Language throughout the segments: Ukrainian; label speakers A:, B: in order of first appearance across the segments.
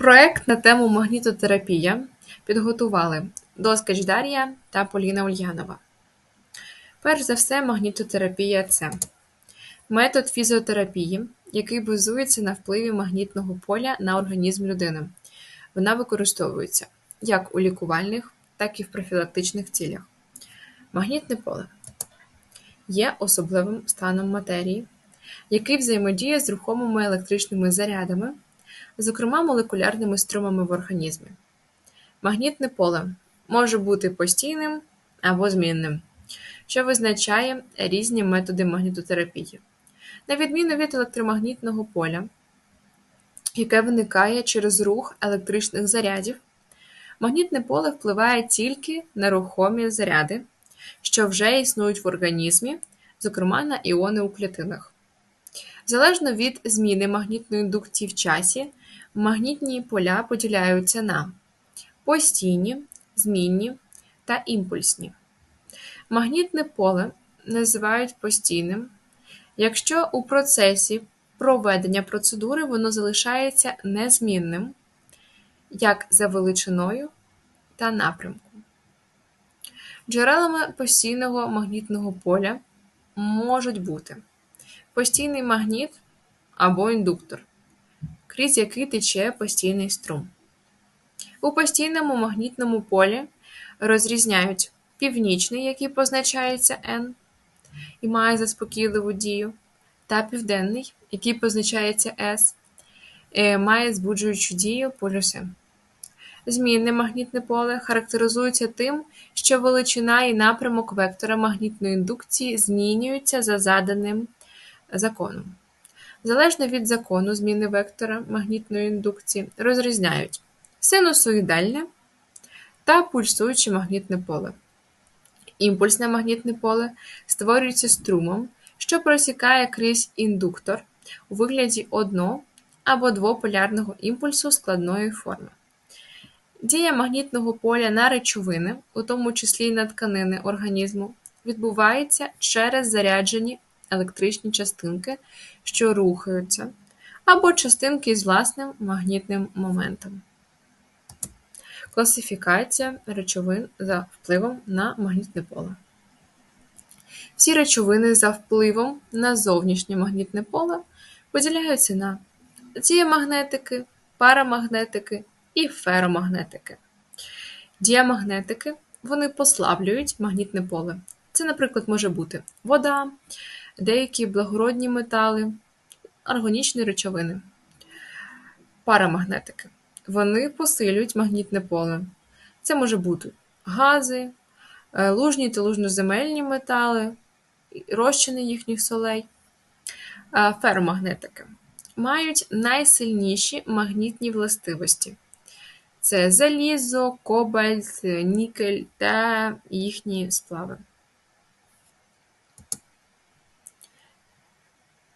A: Проект на тему магнітотерапія підготували Доскач Дар'я та Поліна Ульянова. Перш за все, магнітотерапія це метод фізіотерапії, який базується на впливі магнітного поля на організм людини. Вона використовується як у лікувальних, так і в профілактичних цілях. Магнітне поле є особливим станом матерії, який взаємодіє з рухомими електричними зарядами, зокрема молекулярними струмами в організмі. Магнітне поле може бути постійним або змінним, що визначає різні методи магнітотерапії. На відміну від електромагнітного поля, яке виникає через рух електричних зарядів, магнітне поле впливає тільки на рухомі заряди, що вже існують в організмі, зокрема на іони у клітинах. Залежно від зміни магнітної індукції в часі, магнітні поля поділяються на постійні, змінні та імпульсні. Магнітне поле називають постійним, якщо у процесі проведення процедури воно залишається незмінним, як за величиною та напрямком. Джерелами постійного магнітного поля можуть бути постійний магніт або індуктор, крізь який тече постійний струм. У постійному магнітному полі розрізняють північний, який позначається N і має заспокійливу дію, та південний, який позначається S, і має збуджуючу дію полюс М. Змінне магнітне поле характеризується тим, що величина і напрямок вектора магнітної індукції змінюються за заданим законом. Залежно від закону зміни вектора магнітної індукції розрізняють синусоїдальне та пульсуюче магнітне поле. Імпульсне магнітне поле створюється струмом, що просікає крізь індуктор у вигляді одно- або двополярного імпульсу складної форми. Дія магнітного поля на речовини, у тому числі й на тканини організму, відбувається через заряджені електричні частинки, що рухаються, або частинки з власним магнітним моментом. Класифікація речовин за впливом на магнітне поле. Всі речовини за впливом на зовнішнє магнітне поле поділяються на діамагнетики, парамагнетики і феромагнетики. Діамагнетики вони послаблюють магнітне поле. Це, наприклад, може бути вода, деякі благородні метали, органічні речовини. Парамагнетики. Вони посилюють магнітне поле. Це може бути гази, лужні та лужноземельні метали, розчини їхніх солей. Феромагнетики мають найсильніші магнітні властивості. Це залізо, кобальт, нікель та їхні сплави.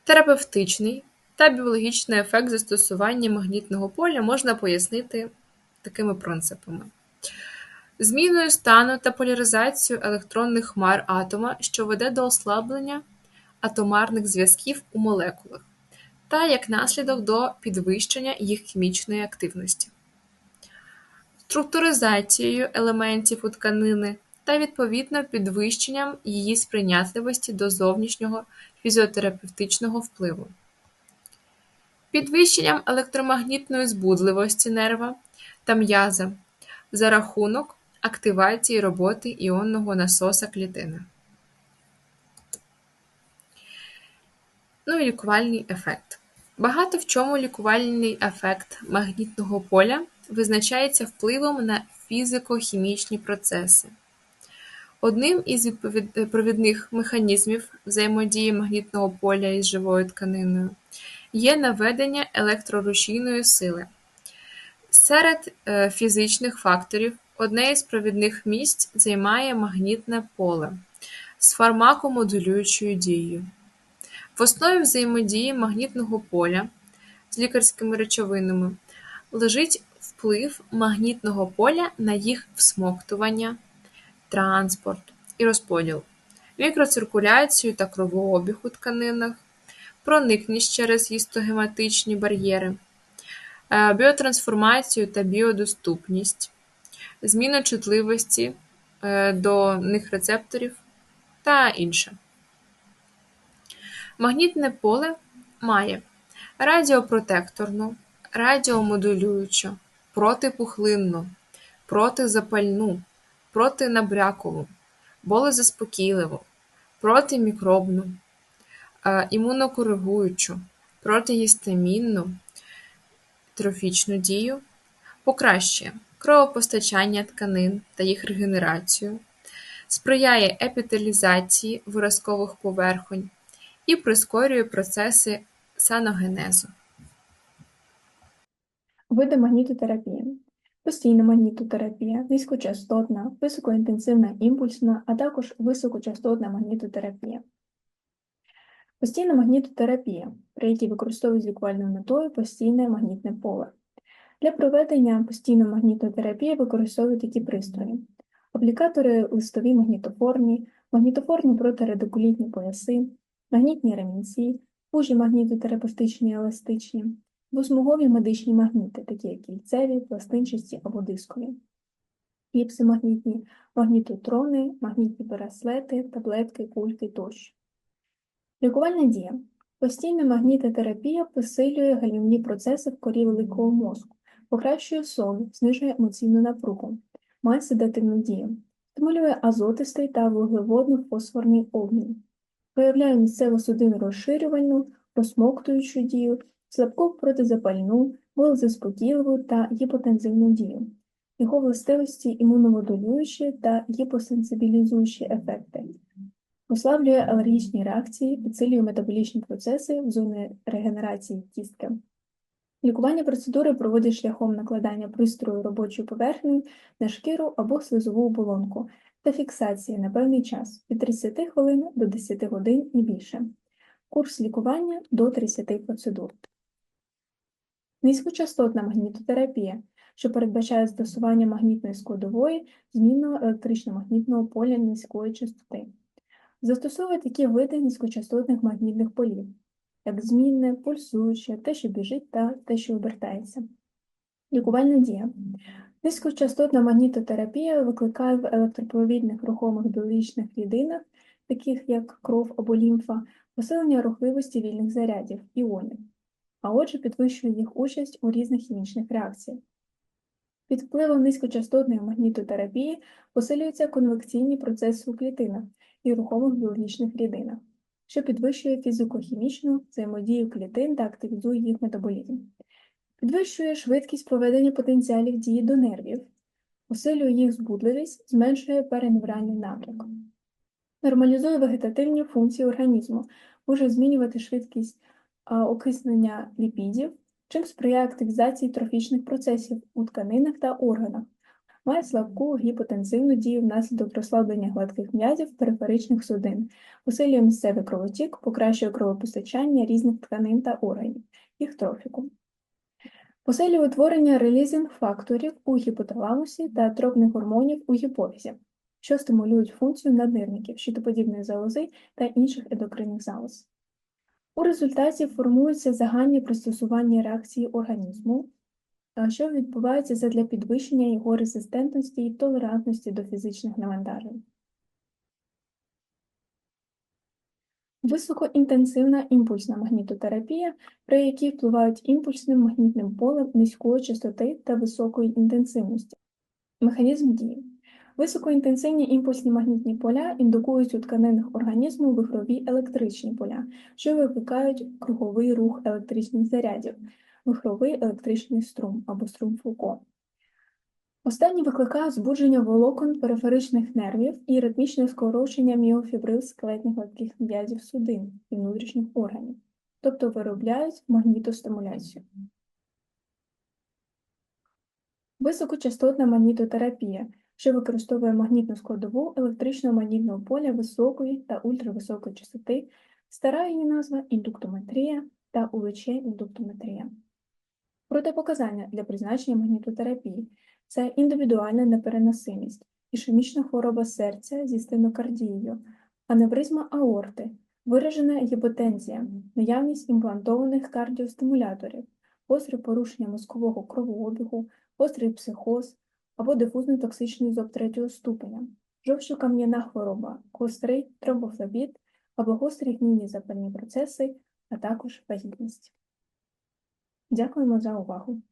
A: Терапевтичний та біологічний ефект застосування магнітного поля можна пояснити такими принципами: зміною стану та поляризацією електронних хмар атома, що веде до ослаблення атомарних зв'язків у молекулах, та як наслідок до підвищення їх хімічної активності, структуризацією елементів у тканини та відповідно підвищенням її сприйнятливості до зовнішнього фізіотерапевтичного впливу, підвищенням електромагнітної збудливості нерва та м'яза за рахунок активації роботи іонного насоса клітини. Ну і лікувальний ефект. Багато в чому лікувальний ефект магнітного поля визначається впливом на фізико-хімічні процеси. Одним із провідних механізмів взаємодії магнітного поля із живою тканиною є наведення електрорушійної сили. Серед фізичних факторів одне із провідних місць займає магнітне поле з фармакомодулюючою дією. В основі взаємодії магнітного поля з лікарськими речовинами лежить вплив магнітного поля на їх всмоктування, транспорт і розподіл, мікроциркуляцію та кровообіг у тканинах, проникність через гістогематичні бар'єри, е, біотрансформацію та біодоступність, зміну чутливості е, до них рецепторів та інше. Магнітне поле має радіопротекторну, радіомодулюючу, протипухлинну, протизапальну, протинабрякову, болезаспокійливу, протимікробну, е, імунокоригуючу, протигістамінну, трофічну дію, покращує кровопостачання тканин та їх регенерацію, сприяє епітелізації виразкових поверхонь і прискорює процеси саногенезу.
B: Види магнітотерапії. Постійна магнітотерапія, низькочастотна, високоінтенсивна імпульсна, а також високочастотна магнітотерапія. Постійна магнітотерапія, при якій використовують з лікувальною метою постійне магнітне поле. Для проведення постійної магнітотерапії використовують такі пристрої: аплікатори листові магнітофорні, магнітофорні протирадикулітні пояси, магнітні ремінці, пужі магнітотерапевтичні еластичні, двосмугові медичні магніти, такі як кільцеві, пластинчасті або дискові, кліпси магнітні, магнітотрони, магнітні браслети, таблетки, кульки тощо. Лікувальна дія. Постійна магнітотерапія посилює гальмівні процеси в корі великого мозку, покращує сон, знижує емоційну напругу, має седативну дію, стимулює азотистий та вуглеводно-фосфорний обмін, проявляє місцево-судинну розширювальну, розсмоктуючу дію, слабку протизапальну, болезаспокійливу та гіпотензивну дію, його властивості імуномодулюючі та гіпосенсибілізуючі ефекти. Послаблює алергічні реакції, підсилює метаболічні процеси в зоні регенерації кістки. Лікування процедури проводять шляхом накладання пристрою робочою поверхнею на шкіру або слизову оболонку та фіксації на певний час від 30 хвилин до 10 годин і більше. Курс лікування до 30 процедур. Низькочастотна магнітотерапія, що передбачає застосування магнітної складової змінного електрично-магнітного поля низької частоти. Застосовує такі види низькочастотних магнітних полів, як змінне, пульсуюче, те, що біжить, та те, що обертається. Лікувальна дія. Низькочастотна магнітотерапія викликає в електропровідних рухомих біологічних клітинах, таких як кров або лімфа, посилення рухливості вільних зарядів іонів, а отже, підвищує їх участь у різних хімічних реакціях. Під впливом низькочастотної магнітотерапії посилюються конвекційні процеси у клітинах і рухомих біологічних рідинах, що підвищує фізико-хімічну взаємодію клітин та активізує їх метаболізм, підвищує швидкість проведення потенціалів дії до нервів, посилює їх збудливість, зменшує переневральний напрямок, нормалізує вегетативні функції організму, може змінювати швидкість окиснення ліпідів, чим сприяє активізації трофічних процесів у тканинах та органах, має слабку гіпотензивну дію внаслідок розслаблення гладких м'язів периферичних судин, посилює місцевий кровотік, покращує кровопостачання різних тканин та органів, їх трофіку. Посилює утворення релізінг факторів у гіпоталамусі та тропних гормонів у гіпофізі, що стимулюють функцію наднирників, щитоподібної залози та інших ендокринних залоз. У результаті формуються загальні пристосування реакції організму, що відбувається задля підвищення його резистентності і толерантності до фізичних навантажень. Високоінтенсивна імпульсна магнітотерапія, при якій впливають імпульсним магнітним полем низької частоти та високої інтенсивності. Механізм дії. Високоінтенсивні імпульсні магнітні поля індукують у тканинах організму вихрові електричні поля, що викликають круговий рух електричних зарядів, вихровий електричний струм або струм Фуко. Останні викликають збудження волокон периферичних нервів і ритмічне скорочення міофібрил скелетних гладких м'язів судин і внутрішніх органів, тобто виробляють магнітостимуляцію. Високочастотна магнітотерапія, що використовує магнітну складову електричного магнітного поля високої та ультрависокої частоти, стара її назва індуктометрія та УВЧ-індуктометрія. Протипоказання для призначення магнітотерапії це індивідуальна непереносимість, ішемічна хвороба серця зі стенокардією, аневризма аорти, виражена гіпотензія, наявність імплантованих кардіостимуляторів, гостре порушення мозкового кровообігу, гострий психоз або дифузний токсичний зоб третього ступеня, жовчокам'яна хвороба, гострий тромбофлебіт або гострі гнійні запальні процеси, а також вагітність. Дякуємо за увагу!